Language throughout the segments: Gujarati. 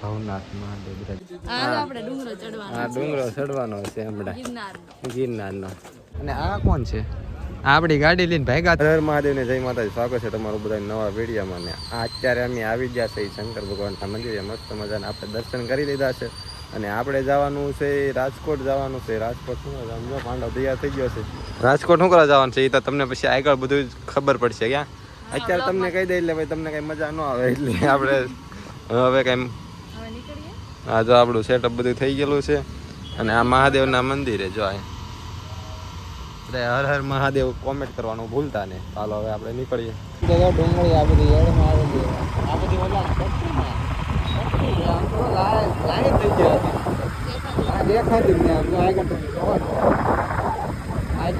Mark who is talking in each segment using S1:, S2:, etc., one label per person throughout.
S1: ભવનાથ મહાદેવ બિરાજ
S2: હાલો આપણે ડુંગરો ચડવાનો
S1: ચડવાનો છે હમણાં.
S2: ગિરનારનો.
S1: અને આ કોણ છે? આપણી ગાડી લઈને ભાગ્યા હર મહાદેવને જય માતાજી. સ્વાગત છે તમારું બધા નવા વિડીયોમાં ને. અત્યારે અમે આવી ગયા છે શંકર ભગવાનના મંદિરે. મસ્ત મજાના આપણે દર્શન કરી લીધા છે. અને આપણે જવાનું છે રાજકોટ જવાનું છે. રાજકોટ શું પાંડવ તૈયાર થઈ ગયો છે. રાજકોટ શું કરવા જવાનું છે? એ તો તમને પછી આગળ બધું જ ખબર પડશે ક્યાં? અત્યારે તમને કહી દે એટલે ભાઈ તમને કઈ મજા ન આવે એટલે આપણે હવે કઈ આ જો આપણું સેટઅપ બધું થઈ ગયેલું છે અને આ મહાદેવના મંદિરે જો આ. બધા હર હર મહાદેવ કોમેન્ટ કરવાનું ભૂલતા ને ચાલો હવે આપણે નીકળીએ. ડુંગળી આ બધી એડમાં આવેલી આ બધી લાઈટ થઈ ગયા આ દેખાતી જ નહીં આમ જો આગળ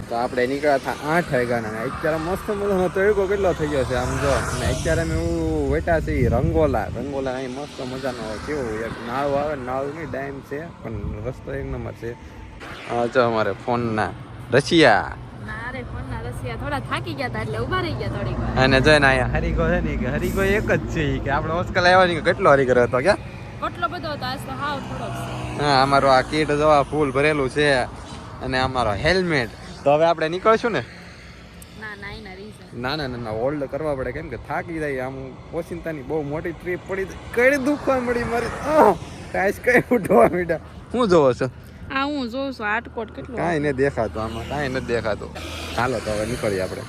S1: તો આપણે નીકળ્યા હતા આઠ વાગ્યાના અત્યારે મસ્ત મજાનો તડકો કેટલો થઈ ગયો છે આમ જો. અને અત્યારે અમે એવું વેટા છે રંગોલા. રંગોલા અહીં મસ્ત મજાનો કેવું એક નાળું આવે નાળું નહીં ડાયમ છે પણ રસ્તો એક નંબર છે. જો અમારે ફોનના રશિયા અને જો ને અહીંયા હરિગો છે ને કે હરિગો એક જ છે કે આપણે હોસ્ટેલ આવ્યા ને કેટલો હરિગો હતો કે
S2: કેટલો બધો હતો આજ તો હાવ થોડોક
S1: હા અમારો આ કીટ જવા ફૂલ ભરેલું છે. અને અમારો હેલ્મેટ. તો હવે આપણે નીકળશું ને?
S2: ના ના
S1: ના ના ના ના હોલ્ડ કરવા પડે કેમ કે થાકી જાય આમ ઓચિંતાની બહુ મોટી ટ્રીપ પડી કઈ દુખવા મળી મારી? કાંઈ કઈ ઉઠવા મીડા હું જોવો છો?
S2: આ હું જોઉં છું આટકોટ કેટલો
S1: કાંઈ નથી દેખાતું આમાં કાંઈ નથી દેખાતું. ચાલો તો હવે નીકળીએ આપણે.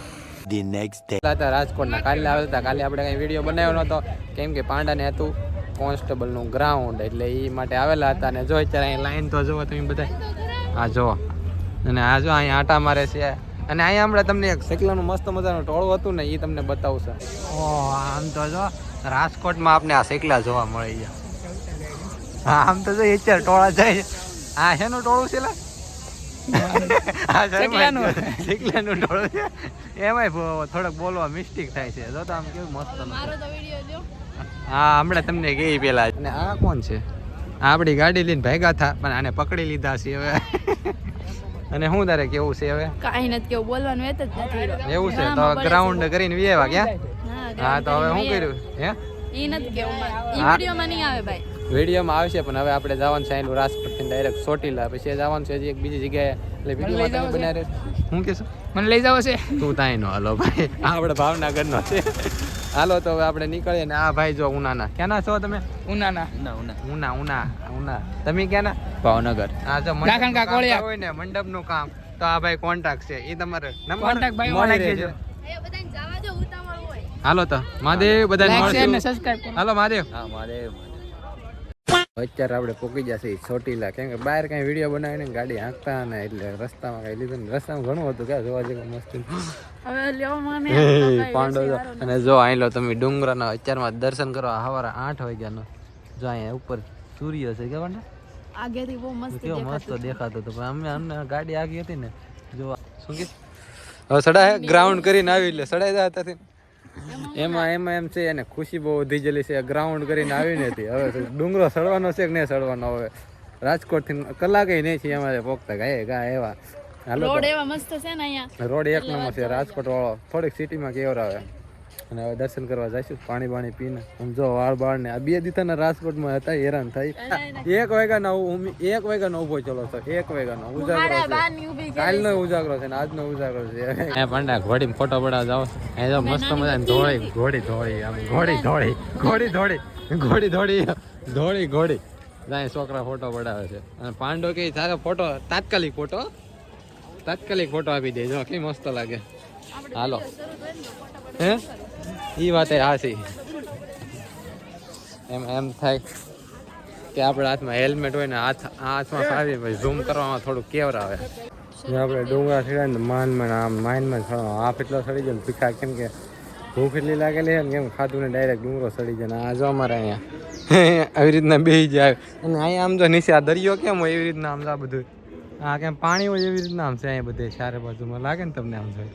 S3: ધી નેક્સ્ટ ડે
S1: હતા રાજકોટના કાલે આવ્યા હતા કાલે આપણે કંઈ વીડિયો બનાવ્યો નહોતો. કેમ કે પાંડાને હતું કોન્સ્ટેબલનું ગ્રાઉન્ડ એટલે એ માટે આવેલા હતા ને જો અત્યારે અહીં લાઈન તો જોવો તમે બધા. આ જુઓ. અને આ જો અહીંયા આટા મારે છે. અને અહીંયા હમણાં તમને એક શેકલાનું મસ્ત મજાનું ટોળું હતું ને એ તમને બતાવશે. ઓ આમ તો જો રાજકોટમાં આપને આ શેકલા જોવા મળી ગયા હા આમ તો જો અત્યારે ટોળા જાય. છે. આ શેનું ટોળું છે
S2: શેકલાનું.
S1: ટોળું છે. એમાંય થોડોક બોલવા મિસ્ટેક થાય છે. જો તો આમ કેવું મસ્ત
S2: મારો તો વીડિયો જો.
S1: હા હમણાં તમને કહી પેલા. અને આ કોણ છે? આપણી ગાડી લઈને ભેગા થા પણ આને પકડી લીધા છે હવે. અને શું તારે કેવું છે હવે?
S2: કઈ નથી કેવું બોલવાનું જ નથી
S1: એવું છે તો ગ્રાઉન્ડ કરીને વેવા ક્યાં?
S2: હા,
S1: હા તો હવે શું કર્યું? હે?
S2: ઈ નથી કેવું ઈ
S1: હા.
S2: નહીં આવે ભાઈ.
S1: વિડીયોમાં આવશે પણ હવે આપણે જવાનું છે અહીંનું રાજકોટથી ડાયરેક્ટ ચોટીલા પછી જવાનું છે હજી એક બીજી જગ્યાએ. એટલે વિડીયોમાં તમે બનાવી રહેશો શું
S2: મને લઈ જાવ છે.
S1: તું તાય નો હાલો ભાઈ. આ આપણે ભાવનગરનો છે. હાલો તો હવે આપણે નીકળીએ ને આ ભાઈ જો ઉનાના. ક્યાંના છો તમે?
S2: ઉનાના.
S1: ઉના ઉના. ઉના તમે ક્યાંના? ભાવનગર. હા જો
S2: કોળિયા.
S1: હોય ને મંડપનું કામ તો આ ભાઈ કોન્ટ્રાક્ટ છે. એ તમારે નંબર મળી રહેજો.
S2: એ બધાને જવા દો ઉતાવળ હોય.
S1: હાલો તો મહાદેવ બધાને
S2: લાઈક શેર ને સબસ્ક્રાઇબ કરો.
S1: હાલો મહાદેવ.
S3: હા મારે
S1: અત્યારે આપણે પોકી જશે ચોટીલા. કેમ કે બહાર કઈ વીડિયો બનાવીને ગાડી હાંકતા ને એટલે રસ્તામાં કઈ લીધું ને. રસ્તામાં ઘણું હતું ક્યાં જોવા જેવું મસ્ત. પાંડો અને જો અહીં લો તમે ડુંગરાના અત્યારમાં દર્શન કરવા સવારે આઠ વાગ્યાનો. જો અહીંયા ઉપર સૂર્ય છે કે પાંડા
S2: આગેથી બહુ મસ્ત
S1: કેવો મસ્ત
S2: દેખાતું
S1: હતો. પણ અમને અમને ગાડી આગી હતી ને. જો શું કે? હવે સડાય ગ્રાઉન્ડ કરીને આવી એટલે સડાઈ જતા હતી એમાં એમાં એમ છે એને ખુશી બહુ વધી ગયેલી છે ગ્રાઉન્ડ કરીને આવી નથી હવે ડુંગરો સડવાનો છે કે નહીં સડવાનો હવે? રાજકોટથી કલાકે નહીં છે અમારે પોખતા ગાય ગા એવા.
S2: રોડ એવા મસ્ત છે ને અહીંયા.
S1: રોડ એક નંબર છે રાજકોટ વાળો થોડીક સિટીમાં કેવર આવે અને હવે દર્શન કરવા જઈશું પાણી પાણી પીને. આમ જો વાળ બાળ ને આ બે દીથાના રાજકોટમાં હતા હેરાન થઈ એક વાગ્યા ના એક વાગ્યા નો ઊભો ચલો તો એક વાગ્યા નો ઉજાગરો છે. કાલનો ઉજાગરો છે ને આજનો ઉજાગરો છે. એ પાંડા ઘોડી ફોટો પડાવ જાવ એ તો મસ્ત મજા ધોળી ઘોડી ધોળી આમ ઘોડી ધોળી ઘોડી ધોળી ઘોડી ધોળી ધોળી ઘોડી. જાય છોકરા ફોટો પડાવે છે. અને પાંડો કે તારે ફોટો તાત્કાલિક ફોટો તાત્કાલિક ફોટો આપી દેજો કે મસ્ત લાગે. હાલો. હે? એ વાત એ હાસી એમ એમ થાય કે આપણા હાથમાં હેલ્મેટ હોય ને હાથ આ હાથમાં ફાવી પછી ઝૂમ કરવામાં થોડું કેવર આવે. આપણે ડુંગરા ચડ્યા ને માન માન આમ માઇનમાં હાફ એટલો સડી ને ભીખા કેમ કે ભૂખ એટલી લાગેલી છે ને કેમ ખાધું ને ડાયરેક્ટ ડુંગરો સડી જાય ને આ જો અમારે અહીંયા. આવી રીતના બેસી જાય. અને અહીંયા આમ જો નીચે આ દરિયો કેમ હોય એવી રીતના આમ આ બધું. હા કેમ પાણી હોય એવી રીતના આમ છે અહીંયા બધે ચારે બાજુમાં. લાગે ને તમને આમ જોઈ.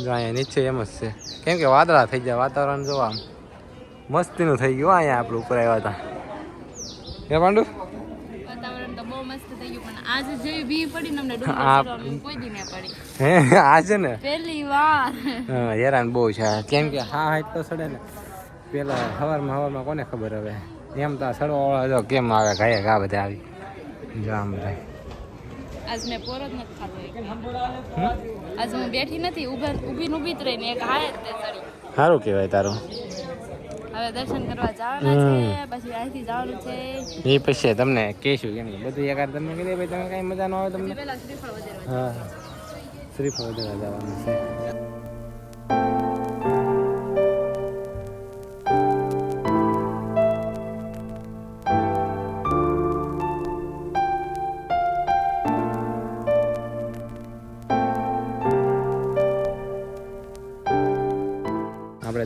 S1: જો અહીંયા નીચે એમ જ છે. કેમ કે વાદળા થઈ જાય વાતાવરણ જો આમ મસ્તીનું થઈ ગયું અહીંયા આપણે ઉપર આવ્યા હતા. કે પાંડુ?
S2: ગયું આજે જેવી ને
S1: આ- હે. આ
S2: પહેલી વાર.
S1: હેરાન બહુ છે. કેમ કે હા હાઈટ તો સડે ને. પેલા હવારમાં હવારમાં કોને ખબર હવે? એમ તો સડવાવાળા જો કેમ આવે ગાય ગા બધા આવી. જો આમ
S2: આજ મેં પોરો જ નથી ખાતો આજ હું બેઠી નથી ઊભા ઊભી ને ઊભી જ રહીને એક હાય જ તે ચડી.
S1: સારું કહેવાય તારું.
S2: હવે દર્શન કરવા જવાના છે પછી અહીંથી જવાનું છે.
S1: એ પછી તમને કહેશું કેમ કે બધું એકાર તમને કીધે ભાઈ તમે કાંઈ મજા ન આવે તમને.
S2: શ્રીફળ વધારવા
S1: હા. શ્રીફળ વધેરા જવાનું છે.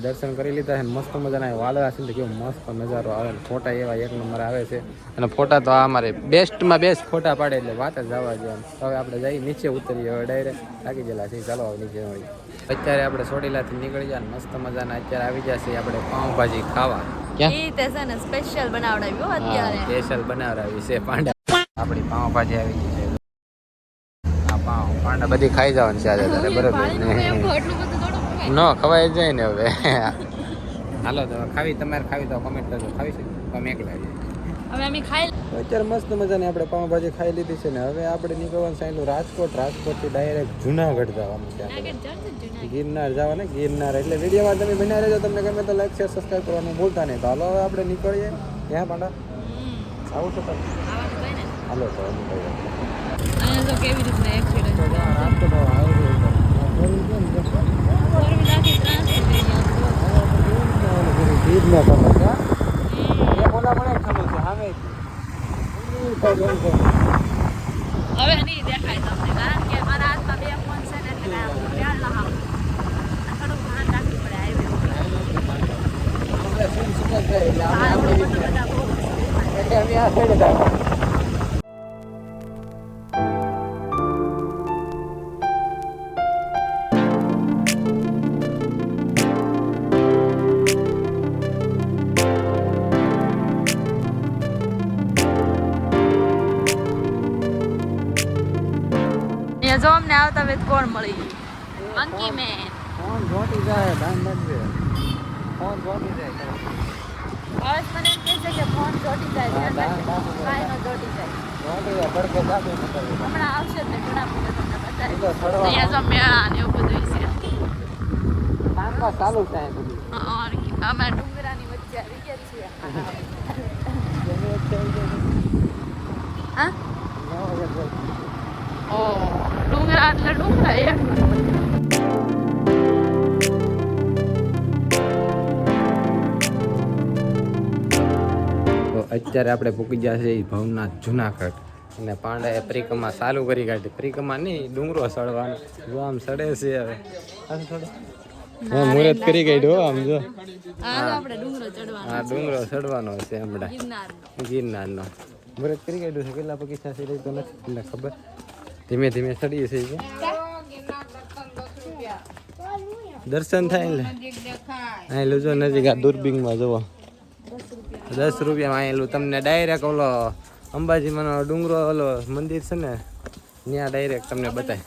S1: દર્શન કરી લીધા છે મસ્ત મજાના વાદળા છે કેવો મસ્ત નજારો આવે ને ફોટા એવા એક નંબર આવે છે. અને ફોટા તો આ અમારે બેસ્ટમાં બેસ્ટ ફોટા પાડે એટલે વાત જ જવા જોઈએ હવે આપણે જઈ નીચે ઉતરીએ હવે ડાયરેક્ટ લાગી ગયેલા છે. ચાલો હવે નીચે મળીએ અત્યારે આપણે સોડીલાથી નીકળી જાય મસ્ત મજાના અત્યારે આવી જશે આપણે પાઉંભાજી ખાવા. ક્યાં?
S2: છે સ્પેશિયલ બનાવડાવ્યું અત્યારે.
S1: સ્પેશિયલ બનાવડાવી છે પાંડા. આપણી પાઉંભાજી આવી ગઈ છે. આ પાઉં પાંડા બધી ખાઈ જવાની છે આજે બરોબર? ને
S2: ખવાય.
S1: જાય ને હવે. હાલો તો ખાવી તમારે ખાવી તો કમેન્ટ કરજો. ખાવી છે? તમે એકલા
S2: હવે અમે ખાઈ
S1: અત્યારે મસ્ત મજાની આપણે પાઉંભાજી ખાઈ લીધી છે ને. હવે આપણે નીકળવાનું સાયલું રાજકોટ. રાજકોટથી ડાયરેક્ટ જુનાગઢ જવાનું છે આપણે.
S2: જુનાગઢ જવાનું
S1: ગિરનાર જવા ને ગિરનાર. એટલે વિડીયોમાં તમે બન્યા રહેજો. તમને ગમે તો લાઈક શેર સબસ્ક્રાઈબ કરવાનું ભૂલતા નહીં. તો હાલો હવે આપણે નીકળીએ. ક્યાં પાંડા આવું છો તમે હાલો તો નીકળીએ
S2: કેવી રીતના એક્સિડન્ટ હવે નહીં દેખાય તમને કારણ કે મારા હાથમાં બે ફોન છે ને એટલે ધ્યાન. આ થોડુંક ધ્યાન રાખવું પડે ઉપર.
S1: આપણે શું શું થાય એટલે આપણે આ સાઈડે
S2: મળી મંકી મેન
S1: ફોન જોટી જાય ધ્યાન રાખજે ફોન જોટી જાય
S2: બસ મને એમ કહે છે કે ફોન ચોટી જાય
S1: હા,
S2: ધ્યાન
S1: હા,
S2: રાખજો.
S1: હા.
S2: કાંઈ ન ચોટી જાય
S1: જોટી જાય પડકે જાતું નથી
S2: હમણાં આવશે જ ને ઘણા બધા તમને બતાવીશ.
S1: એ તો ફરવા
S2: અહીંયા જો મેળા ને એવું બધું છે
S1: કામકાજ ચાલુ છે અહીં બધું
S2: હા, અમે ડુંગરાની વચ્ચે આવી ગયા છીએ
S1: જેની વચ્ચે આવી જાય
S2: હા
S1: છે, નવ વાગે જાય.
S2: ઓ ડુંગરા એટલે ડુંગરા એમ
S1: અત્યારે આપણે પૂકી ગયા છે એ ભવનાથ જુનાગઢ. અને પાંડાએ પરિક્રમા ચાલુ કરી કાઢી. પરિક્રમા નહીં ડુંગરો સડવાનો જો આમ સડે છે હવે? હા મુહૂર્ત કરી કાઢ્યો આમ જો.
S2: હા ડુંગરો ચડવાનો
S1: આ ડુંગરો સડવાનો છે હમણાં.
S2: ગિરનારનો.
S1: મુહૂર્ત કરી કાઢ્યું છે? કેટલા પગી છે? રહી તો નથી એટલે ખબર. ધીમે ધીમે સડીએ છે દર્શન થાય ને અહીં લોજો નજીક આ દૂરબીનમાં જુઓ. દસ રૂપિયામાં આવેલું તમને ડાયરેક્ટ ઓલો અંબાજીમાંનો ડુંગરો ઓલો મંદિર છે ને ત્યાં ડાયરેક્ટ તમને બતાય?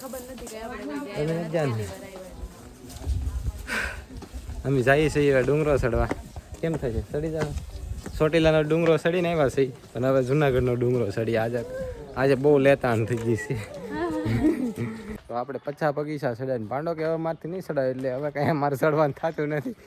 S1: અમે જઈએ છીએ ડુંગરો ચડવા. કેમ છે? ચડી જાવ ચોટીલાનો ડુંગરો ચડીને આવ્યા છે પણ હવે જુનાગઢનો ડુંગરો ચડી આજે આજે બહુ લેતાણ થઈ ગઈ છે. તો આપણે પછા બગીચા ચડાય પાંડો કે હવે મારથી નહીં ચડાય એટલે હવે કાંઈ મારે ચડવાનું થતું નથી.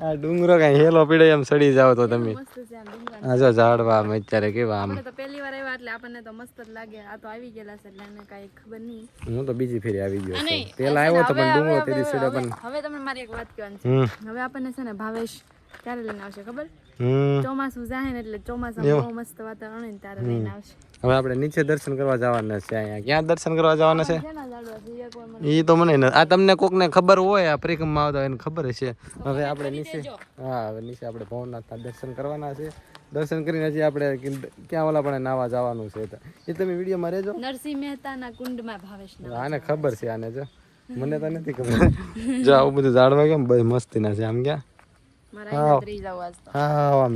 S1: આ ડુંગરો કઈ હેલો પીડે એમ સડી જાવ તો તમે.
S2: ડુંગરા.
S1: જો ઝાડવા અમે અત્યારે કેવા આમ.
S2: તો પહેલી વાર આવ્યા એટલે આપણને તો મસ્ત જ લાગે. આ તો આવી ગયેલા છે એટલે એને કાંઈ ખબર નહીં.
S1: હું તો બીજી ફેરી આવી ગયો છું.
S2: છે
S1: આવ્યો તો પણ ડુંગરો તેરી
S2: હવે-
S1: પણ
S2: હવે તમને મારી એક વાત કહેવાની છે. હવે આપણને છે ને ભાવેશ ક્યારે લઈને આવશે ખબર? ચોમાસું જાહે ને એટલે ચોમાસામાં બહુ મસ્ત વાતાવરણ હોય ને ત્યારે લઈને આવશે.
S1: હવે આપણે નીચે દર્શન કરવા જવાના છે અહીંયા. ક્યાં દર્શન કરવા જવાના છે?
S2: એ
S1: તો મને આ તમને કોકને ખબર હોય આ પરિક્રમા આવતા એને ખબર હશે. હવે આપણે નીચે હા હવે નીચે આપણે ભવનાથના દર્શન કરવાના છે. દર્શન કરીને હજી આપણે ક્યાં ઓલા પણ નાવા જવાનું છે એ તમે વિડીયોમાં રહેજો.
S2: નરસિંહ મહેતાના કુંડમાં ભાવેશ
S1: આને ખબર છે. આને જો. મને તો નથી ખબર. જો આવું બધું ઝાડવા કેમ બધી મસ્તીના છે આમ ક્યાં?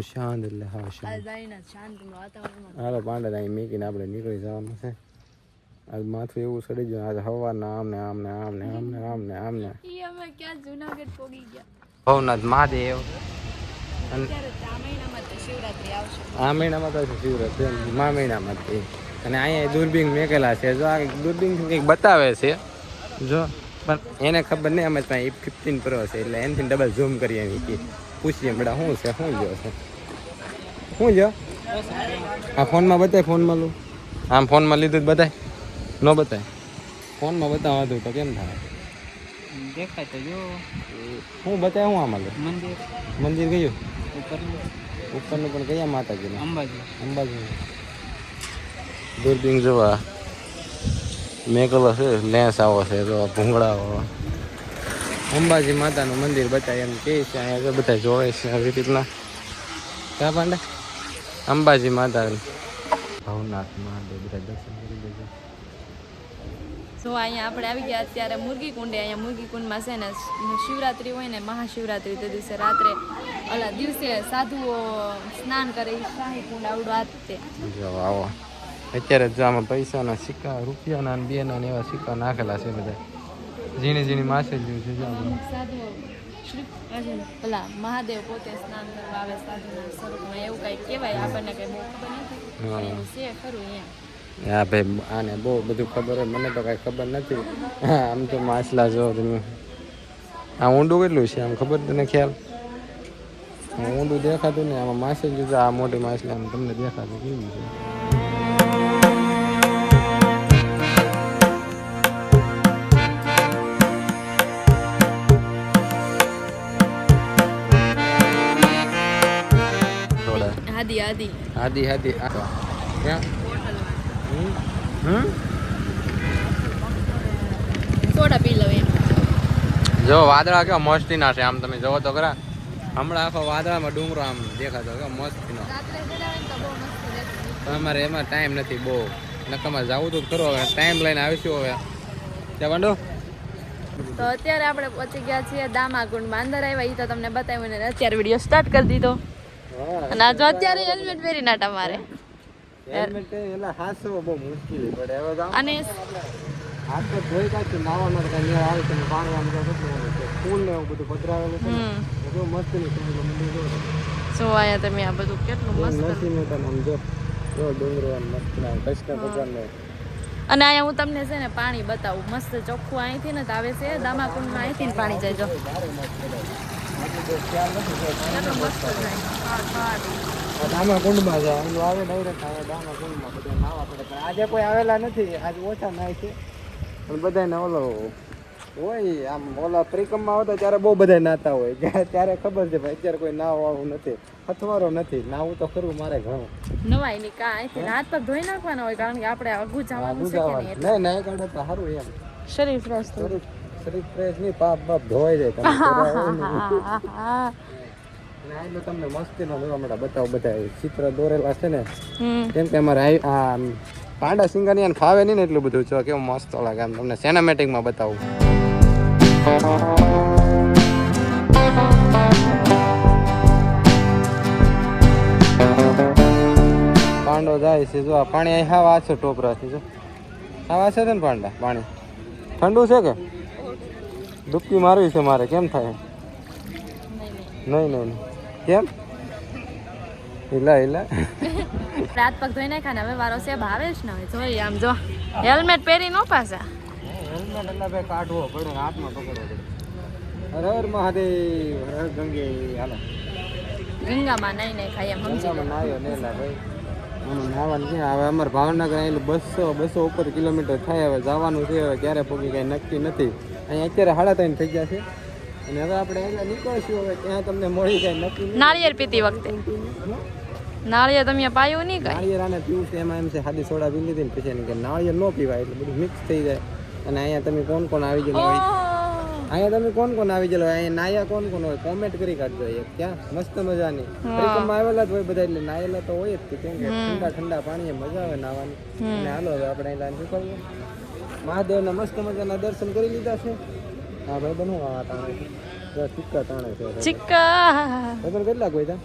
S1: શાંત એટલે હા શાંત
S2: આજ આવીને શાંત વાતાવરણમાં
S1: હાલો પાંડા અહીં મૂકીને આપણે નીકળી જવાનું છે આજ માથું એવું સડી ગયું આજ હવાના આમ ને આમ ને આમ ને આમ ને આમ ને આમ ને
S2: ઈ અમે ક્યાં જુનાગઢ પોગી ગયા
S1: ભવનાથ મહાદેવ અને
S2: ત્યારે ચામૈનામાં દર્શન શિવરાત્રી આવશે
S1: આ મહિનામાં તો છે શિવરાત્રી એમ, મા મહિનામાં જ તે. અને અહીંયા દૂરબીન મેકેલા છે જો આ દૂરબીન કંઈક બતાવે છે જો પણ એને ખબર નહીં અમે ત્યાં ફિફ્ટીન પ્રો છે એટલે એનાથી ડબલ ઝૂમ કરીએ એમ કે પૂછીએ બેટા શું છે શું જો છે? શું જો આ ફોનમાં બતાય ફોનમાં લો. આમ ફોનમાં લીધું જ બતાય? ન બતાય? ફોનમાં બતાવવા તો કેમ થાય?
S3: દેખાય તો જો.
S1: શું બતાય શું આમાં
S3: મંદિર.
S1: મંદિર ગયું?
S3: ઉપરનું.
S1: ઉપરનું પણ કયા માતાજીનું?
S3: અંબાજી.
S1: અંબાજી દૂરબીન જોવા. મેકલો છે લેન્સ આવો છે જો ભૂંગળાઓ અંબાજી માતાનું મંદિર બતાય એમ કે છે અહીંયા બધા જોવે છે આવી રીતના. ક્યાં પાંડે? અંબાજી માતા ભવનાથ મહાદેવ બધા દર્શન કરી દેજો
S2: સો અહીંયા આપણે આવી ગયા અત્યારે મુરગી કુંડે અહીંયા મુરગી કુંડમાં છે ને શિવરાત્રી હોય ને મહાશિવરાત્રી તે દિવસે રાત્રે ઓલા દિવસે સાધુઓ સ્નાન કરે શાહી કુંડ આવડો આ તે.
S1: જો આવો. અત્યારે જો આમાં પૈસાના સિક્કા રૂપિયાના બેના ને એવા સિક્કા નાખેલા છે બધા. ઝીણી ઝીણી માછલીઓ છે જો આમાં.
S2: અમુક સાધુઓ શ્રી પેલા મહાદેવ પોતે સ્નાન કરવા આવે સાધુના સ્વરૂપમાં એવું કંઈ કહેવાય આપણને કંઈ બહુ ખબર નથી.
S1: હા.
S2: છે ખરું અહીંયા
S1: હા ભાઈ આને બહુ બધું ખબર હોય મને તો કાંઈ ખબર નથી. આમ તો માછલા જો તમે આ ઊંડું કેટલું છે આમ ખબર તને ખ્યાલ? ઊંડું દેખાતું ને આમાં માછલી આ મોટી માછલી આમ તમને દેખાતું કેવું છે? આદિ આદિ. આ તો. ક્યાં? હમ?
S2: સોડા પી લો એમ.
S1: જો વાદળા કેવા મસ્તીના છે. આમ તમે જોવો તો ખરા. હમણાં આખો વાદળામાં ડુંગરો આમ દેખાતો કેવો મસ્તીનો.
S2: ને.
S1: પણ અમારે એમાં ટાઈમ નથી બહુ. નકામાં જવું તો ખરું હવે. ટાઈમ લઈને આવીશું હવે. ત્યાં વાંડો
S2: તો અત્યારે આપણે પહોંચી ગયા છીએ દામાકુંડમાં. અંદર આવ્યા ઈ તો તમને બતાવ્યું ને અત્યારે વીડિયો સ્ટાર્ટ કરી દીધો. અને જો અત્યારે હેલ્મેટ પહેરી નાટા મારે.
S1: હેલ્મેટ એલા હાસવો બહુ મુશ્કેલી પડે હવે
S2: અને
S1: હાથ તો ધોઈ કાઢી નાવાનો કાંઈ આવે છે પાણી આમ જો કેટલું ઓલું છે? ફૂલ ને એવું બધું પધરાવેલું છે ને.
S2: હમ.
S1: એ બહુ મંદિર જો
S2: જો આયા તમે આ બધું કેટલું મસ્ત
S1: નસીનું તને તમે જો જો ડુંગરો મસ્ત ના કૃષ્ણ ભગવાનનો
S2: અને અહીંયા હું તમને છે ને પાણી બતાવું મસ્ત ચોખ્ખું અહીંથી ને તો આવે છે દામાકુંડમાં અહીંથી પાણી જાય જો.
S1: દામા કુંડમાં છે આવે ડાયરેક્ટ આવે દામા કુંડમાં બધા નાવા પડે. પણ આજે કોઈ આવેલા નથી આજે ઓછા નાય છે. પણ બધાને ઓલો હોય આમ ઓલા પ્રિકમમાં આવતા ત્યારે બહુ બધા નાતા હોય. જ્યારે ત્યારે ખબર છે ભાઈ અત્યારે કોઈ નાવ આવું નથી. અથવારો નથી. નાવું તો ખરું મારે ઘણું.
S2: નવાયની કાંઈ. હાથ પગ ધોઈ નાખવાના હોય કારણ કે આપણે અગુ જવાનું છે કે નહીં
S1: નહીં કાઢે તો સારું એમ.
S2: શરીર ફ્રેશ
S1: શરીર શરીર ફ્રેશ નહીં પાપ બાપ ધોવાઈ જાય તમે કર્યા હોય ને. તમને જોવા મળે બતાવો બધા ચિત્ર દોરેલા છે ને. કેમ કે અમારે આ આ પાંડા સિંગરની આને ફાવે નહીં ને એટલું બધું જો કેવું મસ્ત લાગે આમ તમને સિનેમેટિકમાં બતાવું. પાંડો જાય છે જો આ પાણી હાવ આછો ટોપરાથી જો. આવા છે ને પાંડા પાણી. ઠંડુ છે કે? ડૂબકી મારવી છે મારે કેમ થાય?
S2: નહીં નહીં.
S1: કેમ? હિલા હિલા.
S2: રાત પગ ધોઈ નાખ્યા ને હવે વારો છે ભાવે જ ને જોઈ આમ જો. હેલ્મેટ પહેરી નો પાછા.
S1: હેલ્મેટ એટલે ભાઈ કાઢવો પડે હાથમાં પકડવો પડે. હર હર મહાદેવ હર ગંગે હાલો.
S2: ગંગામાં નહીં નહીં ખાઈ એમ સમજી
S1: ગંગામાં નાયો ને એલા ભાઈ. નાવાનું ક્યાં? હવે અમારે ભાવનગર આવેલું બસો બસો ઉપર કિલોમીટર થાય હવે જવાનું છે હવે ક્યારે પગી કાંઈ નક્કી નથી. અહીંયા અત્યારે સાડા ત્રણ થઈ ગયા છે. અને હવે આપણે અહીંયા નીકળશું હવે ત્યાં તમને મળી જાય નક્કી.
S2: નાળિયેર પીતી વખતે. નાળિયેર તમે પાયું નહીં કાંઈ?
S1: નાળિયેર આને પીવું છે એમાં એમ છે સાદી સોડા પી લીધી ને પછી કે નાળિયેર ન પીવાય એટલે બધું મિક્સ થઈ જાય. અને અહીંયા તમે કોણ કોણ આવી ગયેલો હોય? અહીંયા તમે કોણ કોણ આવી ગયેલો હોય? અહીંયા નાયા કોણ કોણ હોય? કોમેન્ટ કરી કાઢજો એક ક્યાં? મસ્ત મજાની. પરિક્રમા આવેલા જ હોય બધા એટલે નાયેલા તો હોય જ કે કેમ કે ઠંડા ઠંડા પાણીએ મજા આવે નાવાની. અને હાલો હવે આપણે અહીંયા નીકળીએ. મહાદેવના મસ્ત મજાના દર્શન કરી લીધા છે. હા ભાઈ બનવા તાણે છે. જો તાણે છે.
S2: ચિક્કા
S1: કેટલા કોઈ તા